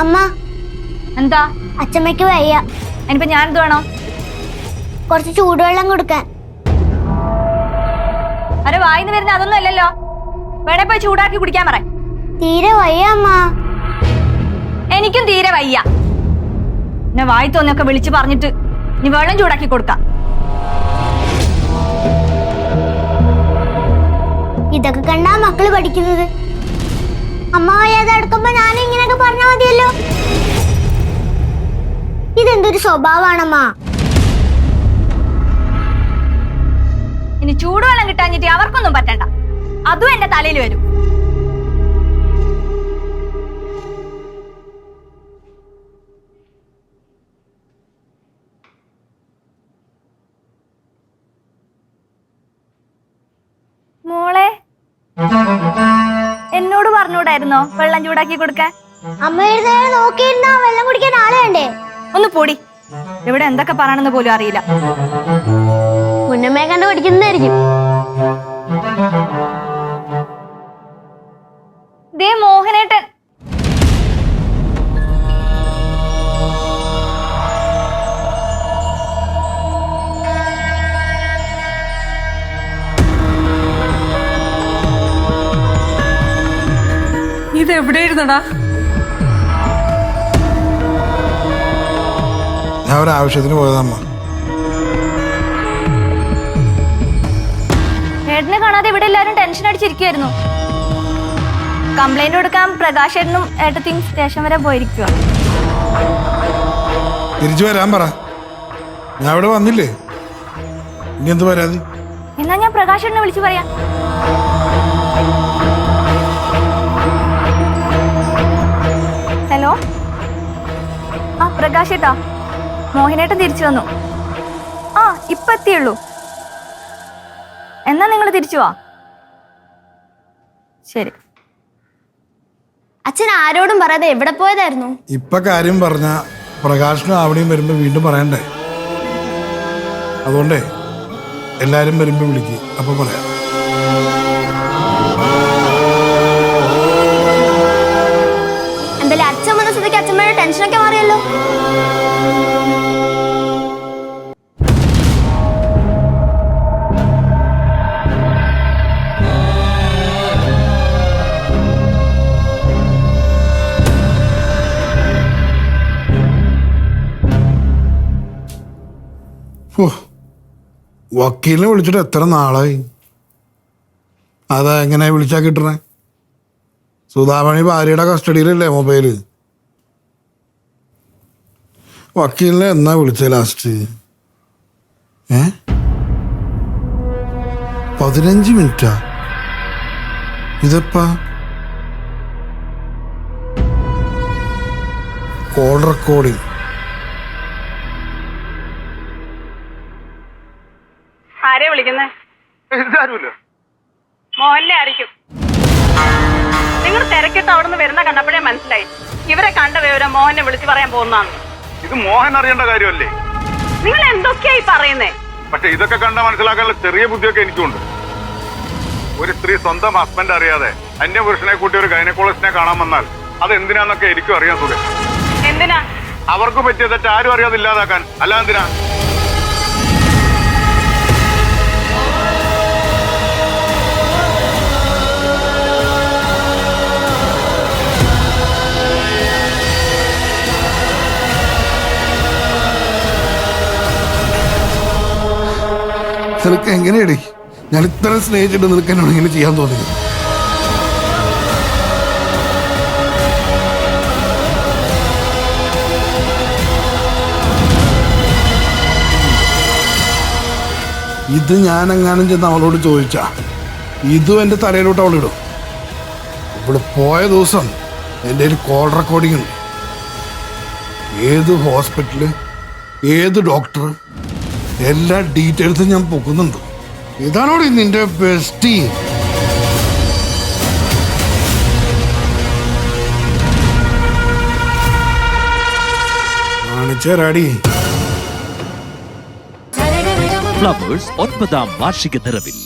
അമ്മ. എന്താ? അച്ഛമ്മയ്ക്ക് വയ്യ. ഇനിയിപ്പോ എന്ത് വേണോ? കുറച്ച് ചൂടുവെള്ളം കൊടുക്കാൻ. അരെ വായിന്ന് വരുന്ന അതൊന്നും അല്ലല്ലോ. വേണേ പോയി ചൂടാക്കി കുടിക്കാൻ പറ. തീരെ വയ്യ അമ്മ. എനിക്കും തീരെ വയ്യ. എന്നെ വായി തോന്നിയൊക്കെ വിളിച്ചു പറഞ്ഞിട്ട് നീ വെള്ളം ചൂടാക്കി കൊടുക്കാം. ഇതൊക്കെ കണ്ടാ മക്കൾ പഠിക്കുന്നത്. അമ്മ മതിയല്ലോ. ഇതെന്തൊരു സ്വഭാവമാണമ്മ ഇനി ചൂടുവെള്ളം കിട്ടാഞ്ഞിട്ട് അവർക്കൊന്നും പറ്റണ്ട. അതും എന്റെ തലയിൽ വരും. മോളെ എന്നോട് പറഞ്ഞൂടായിരുന്നോ വെള്ളം ചൂടാക്കി കൊടുക്കാൻ? അമ്മ എഴുന്നേരം നോക്കിയിരുന്നാ വെള്ളം കുടിക്കാൻ ആളെ വേണ്ടേ ഒന്ന് പൊടി. ഇവിടെ എന്തൊക്കെ പറയണമെന്ന് പോലും അറിയില്ല. മുന്നമ്മയെ കണ്ട് പഠിക്കുന്നതായിരിക്കും ദേ മോഹനേട്ടൻ. ഇത് ഞാൻ ഒരു ആവശ്യത്തിന് പോയതമ്മ ഏട്ടനെ കാണാതെ ഇവിടെ എല്ലാരും ടെൻഷൻ അടിച്ചിരിക്കുവായിരുന്നു. കംപ്ലൈന്റ് കൊടുക്കാൻ പ്രകാശ് ഏട്ടനും ഏട്ടത്തിയും സ്റ്റേഷൻ വരെ പോയിരിക്കുക തിരിച്ചു വരാൻ പറ. ഞാൻ ഇവിടെ വന്നില്ലേ? ഇനി എന്ത് പരാതി? എന്നാ ഞാൻ പ്രകാശ് ഏട്ടനെ വിളിച്ചു പറയാം. ഹലോ? ആ പ്രകാശ് ഏട്ടാ. മോഹിനേട്ടൻ തിരിച്ചു വന്നു. ആ ഇപ്പൊ എത്തിയുള്ളൂ. എന്നാ നിങ്ങൾ തിരിച്ചു വാ. ശരി. അച്ഛൻ ആരോടും പറയാതെ എവിടെ പോയതായിരുന്നു? ഇപ്പൊ കാര്യം പറഞ്ഞ പ്രകാശനും ആവണിയും വരുമ്പോ വീണ്ടും പറയണ്ടേ? അതുകൊണ്ടേ എല്ലാരും വരുമ്പോ വിളിക്ക്. അപ്പൊ പറയാം. വക്കീലിനെ വിളിച്ചിട്ട് എത്ര നാളായി? അതാ എങ്ങനെ വിളിച്ചാൽ കിട്ടണേ? സുധാമണി ഭാര്യയുടെ കസ്റ്റഡിയിലല്ലേ മൊബൈൽ? വക്കീലിനെ എന്നാ വിളിച്ചത് ലാസ്റ്റ്? ഏ? പതിനഞ്ച് മിനിറ്റാ? ഇതെപ്പാ? കോൾ റെക്കോർഡിംഗ് വിളിക്കുന്നേ? ഇതാരുമില്ല ആയിരിക്കും. നിങ്ങൾ തിരക്കിട്ട് അവിടെ നിന്ന് വരുന്ന കണ്ടപ്പോഴേ മനസ്സിലായി. ഇവരെ കണ്ട വിവരം മോഹനെ വിളിച്ചു പറയാൻ പോകുന്നതാണ്. ഇത് മോഹൻ അറിയേണ്ട കാര്യമല്ലേ? നിങ്ങൾ എന്തൊക്കെയായി പറയുന്നേ? പക്ഷെ ഇതൊക്കെ കണ്ട മനസ്സിലാക്കാനുള്ള ചെറിയ ബുദ്ധിയൊക്കെ എനിക്കുണ്ട്. ഒരു സ്ത്രീ സ്വന്തം ഹസ്ബൻഡ് അറിയാതെ അന്യ പുരുഷനെ കൂട്ടി ഒരു ഗൈനക്കോളജിസ്റ്റിനെ കാണാൻ വന്നാൽ അത് എന്തിനാന്നൊക്കെ എനിക്കും അറിയാൻ സുഖം എന്തിനാ? അവർക്ക് പറ്റിയ തെറ്റ് ആരും അറിയാതെ ഇല്ലാതാക്കാൻ. അല്ല എന്തിനാ? നിനക്ക് എങ്ങനെയടി? ഞാൻ ഇത്ര സ്നേഹിച്ചിട്ട് നിനക്ക് എന്നോട് ഇങ്ങനെ ചെയ്യാൻ തോന്നി ഇത് ഞാൻ എങ്ങാനും ചെന്ന് അവളോട് ചോദിച്ചാ. ഇതും എന്റെ തലയിലോട്ട് അവളിടും. ഇവിടെ പോയ ദിവസം എന്റെ ഒരു കോൾ റെക്കോർഡിംഗ് ഉണ്ട്. ഏത് ഹോസ്പിറ്റൽ ഏത് ഡോക്ടർ എല്ലാ ഡീറ്റെയിൽസും ഞാൻ പൊക്കുന്നുണ്ട്. ഇതാണോടി നിന്റെ ബെസ്റ്റി? കാണിച്ചേരാടി ഫ്ലവേഴ്സ് ഒൻപതാം വാർഷിക നിറവിൽ.